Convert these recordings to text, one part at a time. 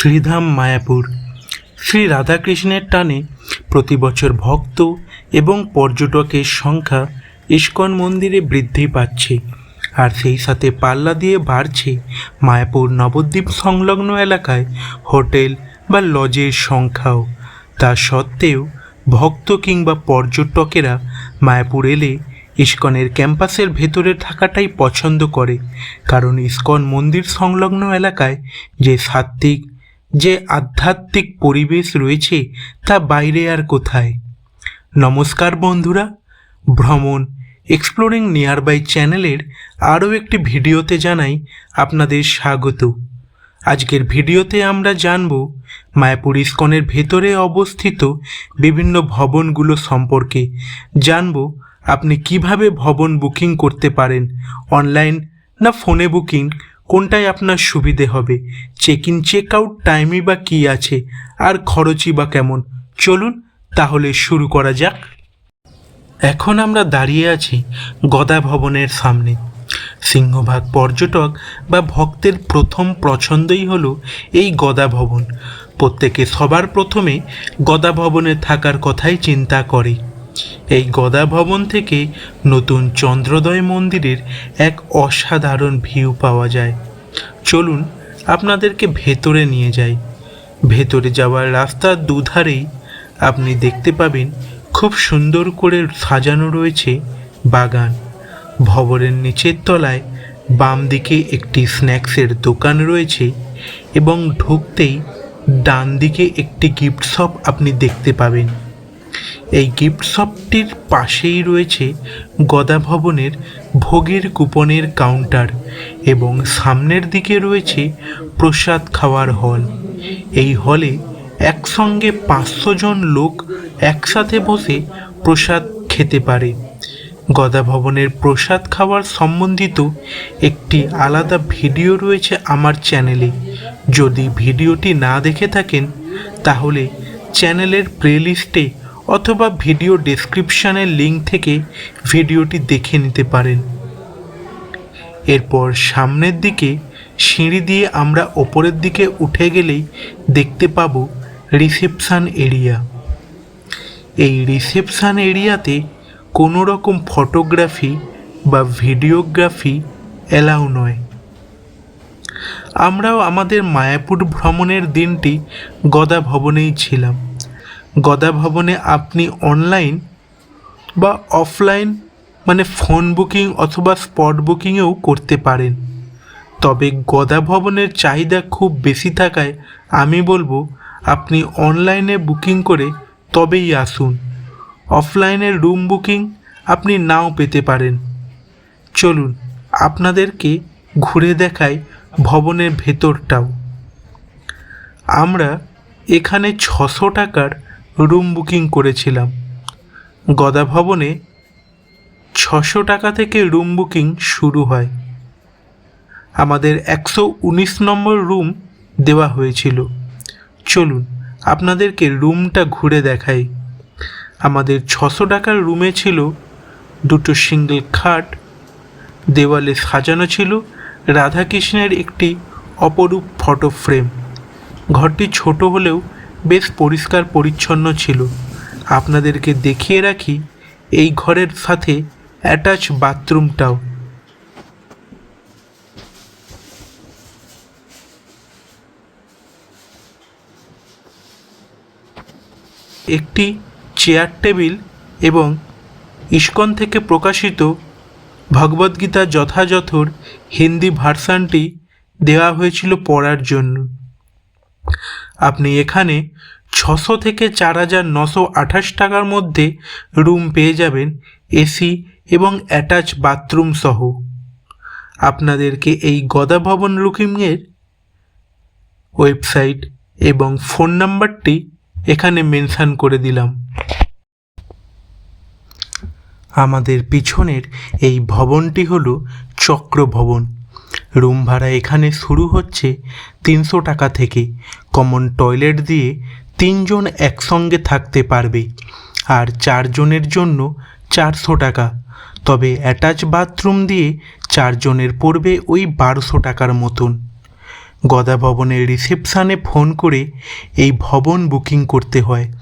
শ্রীধাম মায়াপুর। শ্রী রাধাকৃষ্ণের টানে প্রতি বছর ভক্ত এবং পর্যটকের সংখ্যা ইস্কন মন্দিরে বৃদ্ধি পাচ্ছে আর সেই সাথে পাল্লা দিয়ে বাড়ছে মায়াপুর নবদ্বীপ সংলগ্ন এলাকায় হোটেল বা লজের সংখ্যাও। তা সত্ত্বেও ভক্ত কিংবা পর্যটকেরা মায়াপুর এলে ইস্কনের ক্যাম্পাসের ভেতরে থাকাটাই পছন্দ করে, কারণ ইস্কন মন্দির সংলগ্ন এলাকায় যে সাত্ত্বিক যে আধ্যাত্মিক পরিবেশ রয়েছে তা বাইরে আর কোথায়? নমস্কার বন্ধুরা, ভ্রমণ এক্সপ্লোরিং নিয়ারবাই চ্যানেলের আরও একটি ভিডিওতে জানাই আপনাদের স্বাগত। আজকের ভিডিওতে আমরা জানব মায়াপুর ইস্কনের ভেতরে অবস্থিত বিভিন্ন ভবনগুলো সম্পর্কে। জানব আপনি কীভাবে ভবন বুকিং করতে পারেন, অনলাইন না ফোনে বুকিং? কোনটায় আপনার সুবিধে হবে? চেক ইন চেক আউট টাইমই বা কী আছে? আর খরচই বা কেমন? চলুন, তাহলে শুরু করা যাক। এখন আমরা দাঁড়িয়ে আছি গদা ভবনের সামনে। সিংহভাগ পর্যটক বা ভক্তের প্রথম পছন্দই হলো এই গদা ভবন। প্রত্যেকে সবার প্রথমে গদা ভবনে থাকার কথাই চিন্তা করে। এই গদা ভবন থেকে নতুন চন্দ্রোদয় মন্দিরের এক অসাধারণ ভিউ পাওয়া যায়। চলুন আপনাদেরকে ভেতরে নিয়ে যাই। ভেতরে যাওয়ার রাস্তার দুধারেই আপনি দেখতে পাবেন খুব সুন্দর করে সাজানো রয়েছে বাগান। ভবনের নিচের তলায় বাম দিকে একটি স্ন্যাক্সের দোকান রয়েছে এবং ঢুকতেই ডান দিকে একটি গিফট শপ আপনি দেখতে পাবেন। এই গিফট শপটির পাশেই রয়েছে গদা ভবনের ভোগের কুপনের কাউন্টার এবং সামনের দিকে রয়েছে প্রসাদ খাওয়ার হল এই হলে একসঙ্গে পাঁচশো জন লোক একসাথে বসে প্রসাদ খেতে পারে। গদা ভবনের প্রসাদ খাওয়ার সম্বন্ধিত একটি আলাদা ভিডিও রয়েছে আমার চ্যানেলে যদি ভিডিওটি না দেখে থাকেন, তাহলে চ্যানেলের প্লেলিস্টে অথবা ভিডিও ডেসক্রিপশানের লিঙ্ক থেকে ভিডিওটি দেখে নিতে পারেন। এরপর সামনের দিকে সিঁড়ি দিয়ে আমরা ওপরের দিকে উঠে গেলেই দেখতে পাবো রিসেপশান এরিয়া এই রিসেপশান এরিয়াতে কোনো রকম ফটোগ্রাফি বা ভিডিওগ্রাফি অ্যালাউ নয়। আমরাও আমাদের মায়াপুর ভ্রমণের দিনটি গদা ভবনেই ছিলাম। গদা ভবনে আপনি অনলাইন বা অফলাইন মানে ফোন বুকিং অথবা স্পট বুকিংয়েও করতে পারেন। তবে গদা ভবনের চাহিদা খুব বেশি থাকায় আমি বলব, আপনি অনলাইনে বুকিং করে তবেই আসুন। অফলাইনের রুম বুকিং আপনি নাও পেতে পারেন। চলুন, আপনাদেরকে ঘুরে দেখাই ভবনের ভেতরটাও। আমরা এখানে ছশো টাকার রুম বুকিং করেছিলাম। গদা ভবনে ছশো টাকা থেকে রুম বুকিং শুরু হয়। আমাদের একশো উনিশ নম্বর রুম দেওয়া হয়েছিল। চলুন, আপনাদেরকে রুমটা ঘুরে দেখাই। আমাদের ছশো টাকার রুমে ছিল দুটো সিঙ্গেল খাট, দেওয়ালে সাজানো ছিল রাধাকৃষ্ণের একটি অপরূপ ফটো ফ্রেম। ঘরটি ছোট হলেও বেশ পরিষ্কার পরিচ্ছন্ন ছিল। আপনাদেরকে দেখিয়ে রাখি, এই ঘরের সাথে অ্যাটাচ বাথরুমটাও একটি চেয়ার টেবিল এবং ইস্কন থেকে প্রকাশিত ভগবদ্গীতা যথাযথর হিন্দি ভার্সানটি দেওয়া হয়েছিল পড়ার জন্য। আপনি এখানে ছশো থেকে চার হাজার নশো আঠাশ টাকার মধ্যে রুম পেয়ে যাবেন এসি এবং অ্যাটাচ বাথরুম সহ। আপনাদেরকে এই গদা ভবন লুকিংয়ের ওয়েবসাইট এবং ফোন নাম্বারটি এখানে মেনশান করে দিলাম। আমাদের পিছনের এই ভবনটি হলো চক্র ভবন রুম ভাড়া এখানে শুরু হচ্ছে তিনশো টাকা থেকে। কমন টয়লেট দিয়ে তিনজন একসঙ্গে থাকতে পারবে আর চারজনের জন্য চারশো টাকা। তবে অ্যাটাচ বাথরুম দিয়ে চারজনের পড়বে ওই বারোশো টাকার মতন। গদা ভবনের রিসেপশানে ফোন করে এই ভবন বুকিং করতে হয়।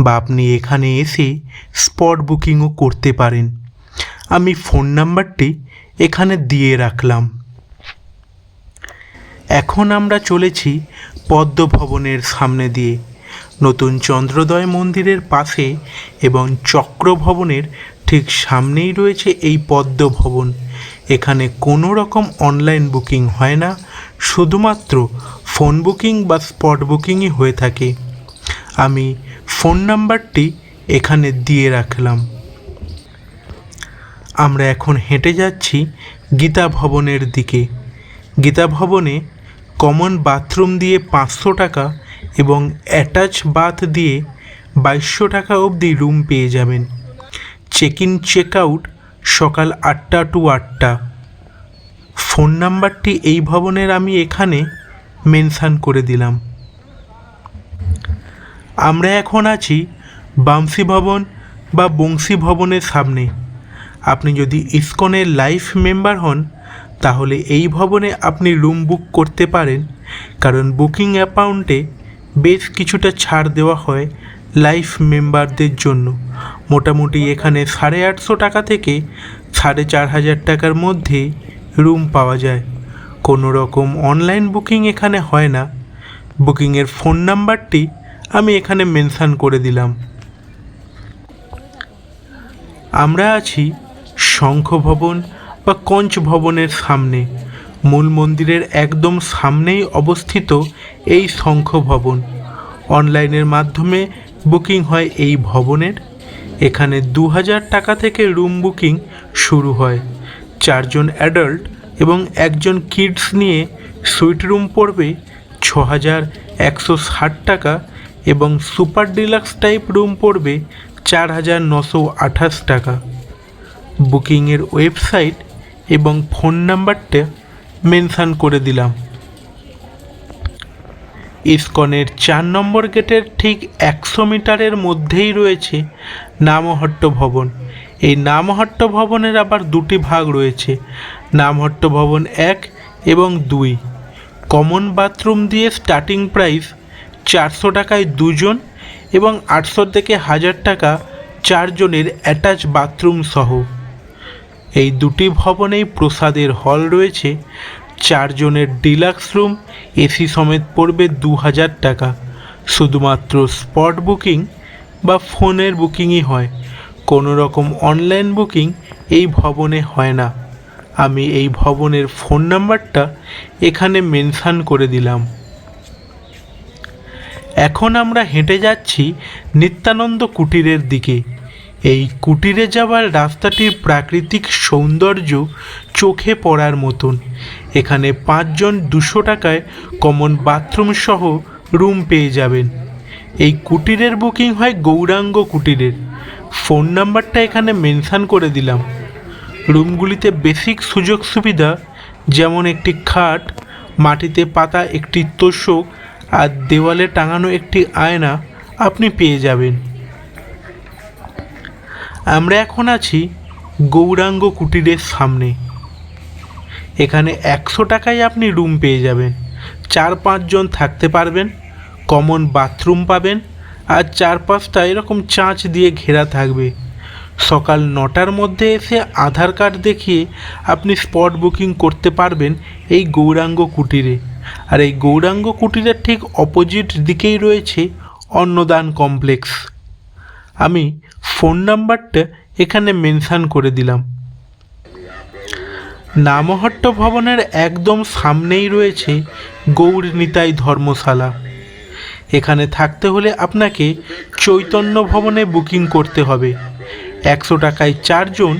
বা আপনি এখানে এসে স্পট বুকিংও করতে পারেন। আমি ফোন নাম্বারটি এখানে দিয়ে রাখলাম। এখন আমরা চলেছি পদ্ম ভবনের সামনে দিয়ে। নতুন চন্দ্রোদয় মন্দিরের পাশে এবং চক্র ভবনের ঠিক সামনেই রয়েছে এই পদ্ম ভবন এখানে কোনো রকম অনলাইন বুকিং হয় না, শুধুমাত্র ফোন বুকিং বা স্পট বুকিংই হয়ে থাকে। আমি ফোন নাম্বারটি এখানে দিয়ে রাখলাম। আমরা এখন হেঁটে যাচ্ছি গীতা ভবনের দিকে। গীতা ভবনে কমন বাথরুম দিয়ে পাঁচশো টাকা এবং অ্যাটাচ বাথ দিয়ে বাইশশো টাকা অবধি রুম পেয়ে যাবেন। চেক ইন চেক আউট সকাল আটটা টু আটটা। ফোন নাম্বারটি এই ভবনের আমি এখানে মেনশান করে দিলাম। আমরা এখন আছি বামসি ভবন বা বংশী ভবনের সামনে। আপনি যদি ইসকনের লাইফ মেম্বার হন তাহলে এই ভবনে আপনি রুম বুক করতে পারেন, কারণ বুকিং অ্যাকাউন্টে বেশ কিছুটা ছাড় দেওয়া হয় লাইফ মেম্বারদের জন্য। মোটামুটি এখানে সাড়ে আটশো টাকা থেকে সাড়ে চার হাজার টাকার মধ্যে রুম পাওয়া যায়। কোনো রকম অনলাইন বুকিং এখানে হয় না। বুকিংয়ের ফোন নাম্বারটি আমি এখানে মেনশান করে দিলাম। আমরা আছি শঙ্খ ভবন বা কঞ্চ ভবনের সামনে, মূল মন্দিরের একদম সামনেই অবস্থিত এই শঙ্খ ভবন। অনলাইনের মাধ্যমে বুকিং হয় এই ভবনের। এখানে দু হাজার টাকা থেকে রুম বুকিং শুরু হয়। চারজন অ্যাডাল্ট এবং একজন কিডস নিয়ে সুইট রুম পড়বে ছ হাজার একশো ষাট টাকা এবং সুপার ডিলাক্স টাইপ রুম পড়বে চার হাজার নশো আঠাশ টাকা। বুকিংয়ের ওয়েবসাইট এবং ফোন নাম্বারটা মেনশান করে দিলাম। ইস্কনের চার নম্বর গেটের ঠিক একশো মিটারের মধ্যেই রয়েছে নামহট্ট ভবন। এই নামহট্ট ভবনের আবার দুটি ভাগ রয়েছে, নামহট্ট ভবন এক এবং দুই। কমন বাথরুম দিয়ে স্টার্টিং প্রাইস চারশো টাকায় দুজন এবং আটশো থেকে হাজার টাকা চারজনের অ্যাটাচ বাথরুম সহ। এই দুটি ভবনেই প্রসাদের হল রয়েছে। চারজনের ডিলাক্স রুম, এসি সমেত পড়বে দু হাজার টাকা। শুধুমাত্র স্পট বুকিং বা ফোনের বুকিংই হয়। কোনো রকম অনলাইন বুকিং এই ভবনে হয় না। আমি এই ভবনের ফোন নাম্বারটা এখানে মেনশান করে দিলাম। এখন আমরা হেঁটে যাচ্ছি নিত্যানন্দ কুটিরের দিকে। এই কুটিরে যাওয়ার রাস্তাটির প্রাকৃতিক সৌন্দর্য চোখে পড়ার মতন। এখানে পাঁচজন দুশো টাকায় কমন বাথরুম সহ রুম পেয়ে যাবেন। এই কুটিরের বুকিং হয় গৌরাঙ্গ কুটিরের। ফোন নাম্বারটা এখানে মেনশান করে দিলাম। রুমগুলিতে বেসিক সুযোগ সুবিধা যেমন একটি খাট, মাটিতে পাতা একটি তোষক আর দেওয়ালে টাঙানো একটি আয়না আপনি পেয়ে যাবেন। আমরা এখন আছি গৌরাঙ্গ কুটিরের সামনে। এখানে একশো টাকায় আপনি রুম পেয়ে যাবেন। চার পাঁচজন থাকতে পারবেন কমন বাথরুম পাবেন, আর চারপাশটা এরকম চাঁচ দিয়ে ঘেরা থাকবে। সকাল নটার মধ্যে এসে আধার কার্ড দেখিয়ে আপনি স্পট বুকিং করতে পারবেন এই গৌরাঙ্গ কুটিরে। আর এই গৌরাঙ্গ কুটিরের ঠিক অপোজিট দিকেই রয়েছে অন্নদান কমপ্লেক্স আমি নাম্বারটা এখানে মেনশান করে দিলাম। নামহট্ট ভবনের একদম সামনেই রয়েছে গৌর নিতাই ধর্মশালা। এখানে থাকতে হলে আপনাকে চৈতন্য ভবনে বুকিং করতে হবে। একশো টাকায় চারজন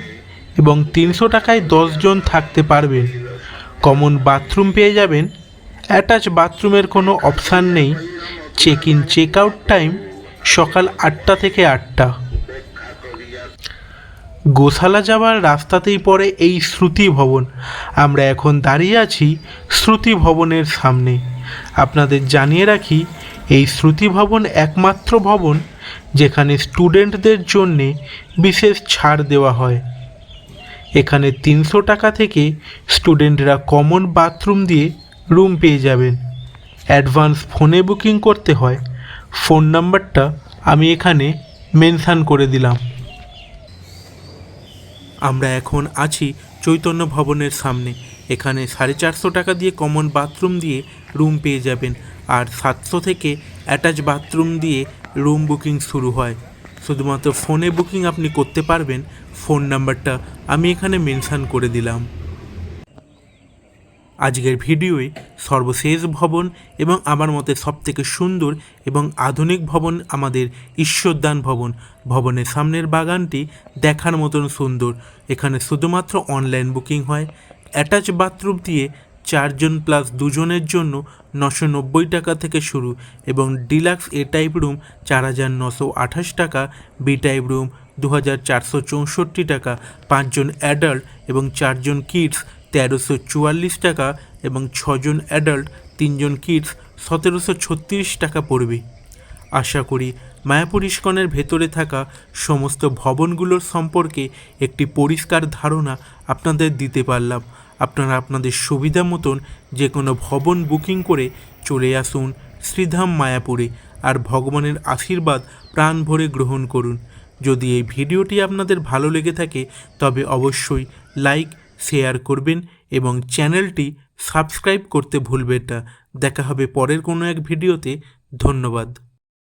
এবং তিনশো টাকায় দশজন থাকতে পারবেন। কমন বাথরুম পেয়ে যাবেন। অ্যাটাচ বাথরুমের কোনো অপশান নেই। Check in, check out time সকাল আটটা থেকে আটটা। গোশালা যাওয়ার রাস্তাতেই পড়ে এই শ্রুতি ভবন। আমরা এখন দাঁড়িয়ে আছি শ্রুতি ভবনের সামনে। আপনাদের জানিয়ে রাখি, এই শ্রুতি ভবন একমাত্র ভবন যেখানে স্টুডেন্টদের জন্যে বিশেষ ছাড় দেওয়া হয়। এখানে তিনশো টাকা থেকে স্টুডেন্টরা কমন বাথরুম দিয়ে রুম পেয়ে যাবেন। অ্যাডভান্স ফোনে বুকিং করতে হয়। ফোন নাম্বারটা আমি এখানে মেনশান করে দিলাম। আমরা এখন আছি চৈতন্য ভবনের সামনে। এখানে সাড়ে চারশো টাকা দিয়ে কমন বাথরুম দিয়ে রুম পেয়ে যাবেন আর সাতশো থেকে অ্যাটাচ বাথরুম দিয়ে রুম বুকিং শুরু হয়। শুধুমাত্র ফোনে বুকিং আপনি করতে পারবেন। ফোন নাম্বারটা আমি এখানে মেনশান করে দিলাম। আজকের ভিডিওয়ে সর্বশেষ ভবন এবং আমার মতে সবথেকে সুন্দর এবং আধুনিক ভবন আমাদের ঈশ্বরদান ভবন। ভবনের সামনের বাগানটি দেখার মতন সুন্দর। এখানে শুধুমাত্র অনলাইন বুকিং হয়। অ্যাটাচ বাথরুম দিয়ে চারজন প্লাস দুজনের জন্য নশো নব্বই টাকা থেকে শুরু এবং ডিলাক্স এ টাইপ রুম চার হাজার নশো আঠাশ টাকা বি টাইপ রুম দু হাজার চারশো চৌষট্টি টাকা, পাঁচজন অ্যাডাল্ট এবং চারজন কিডস তেরোশো চুয়াল্লিশ টাকা এবং ছজন অ্যাডাল্ট তিনজন কিডস সতেরোশো ছত্রিশ টাকা পড়বে। আশা করি মায়াপুর ইস্কনের ভেতরে থাকা সমস্ত ভবনগুলোর সম্পর্কে একটি পরিষ্কার ধারণা আপনাদের দিতে পারলাম। আপনারা আপনাদের সুবিধা মতন যে কোনো ভবন বুকিং করে চলে আসুন শ্রীধাম মায়াপুরে আর ভগবানের আশীর্বাদ প্রাণ ভরে গ্রহণ করুন। যদি এই ভিডিওটি আপনাদের ভালো লেগে থাকে, তবে অবশ্যই লাইক শেয়ার করবেন এবং চ্যানেলটি সাবস্ক্রাইব করতে ভুলবেন না। দেখা হবে পরের কোনো এক ভিডিওতে। ধন্যবাদ।